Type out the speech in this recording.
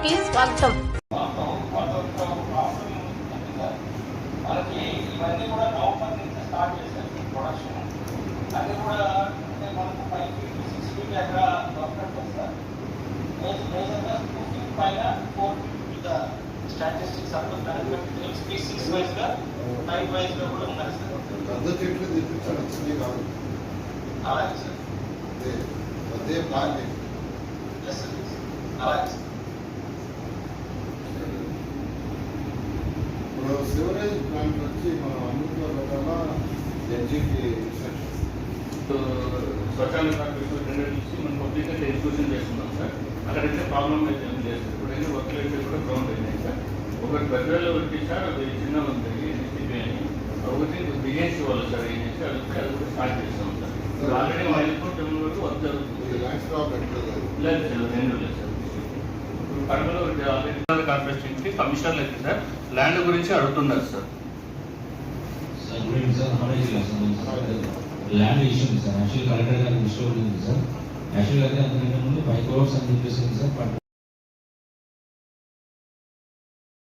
కి స్వాగతం మనకి ఇవన్నీ కూడా నవంబర్ నుంచి స్టార్ట్ చేశారు ప్రొడక్షన్ అది కూడా అంటే మనకు ఫైవ్ ఫీట్ సిక్స్ ఫీట్ ఎక్కడ వర్కౌట్ వస్తారు మేజర్గా టూ ఫీట్ పైన ఫోర్ ఫీట్ విత్ స్టాటిస్టిక్స్ అనుకుంటారు స్పీసీస్ వైజ్గా టైప్ వైజ్గా కూడా ఉన్నాయి సార్ పెద్ద చెట్లు తెప్పించాలి చిన్నవి కాదు అలాగే సార్ అదే అదే ప్లాన్ ఎస్ సార్ అలాగే సార్ సివరేజ్ ప్లాంట్ వచ్చి మనం అమృతలో పెట్టాలా కార్పొరేషన్ టెండర్ ఇచ్చి మనం పబ్లిక్గా ఎగ్జిక్యూషన్ చేస్తున్నాం సార్. అక్కడైతే ప్రాబ్లం అయితే ఏం లేదు. సార్ ఇప్పుడు అయినా వర్క్లు అయితే కూడా గ్రౌండ్ అయినాయి సార్. ఒకటి పెద్దలో ఒకటి సార్ అది చిన్న ఉంది ఎన్ఎస్టీపీ అని. ఒకటి బిగేన్స్ వాళ్ళు సార్ ఏం చేసి అది కూడా స్టార్ట్ చేస్తాం సార్. ఆల్రెడీ మా ఎయిర్పోర్ట్ టెంపుల్ వరకు వర్క్ జరుగుతుంది. లేదు సార్ రెండు లేదు సార్. కడపలో ఒకటి ఆల్రెడీ కార్పొరేషన్కి కమిషనర్లు అయితే సార్ ల్యాండ్ గురించి అడుగుతున్నారు sir land issue sir actual collector గారికి ఇష్యూ ఉంది సార్ యాక్చువల్ అయితే అంతకంటే ముందు ఫైవ్ క్రోర్స్ అని చెప్పేసి సార్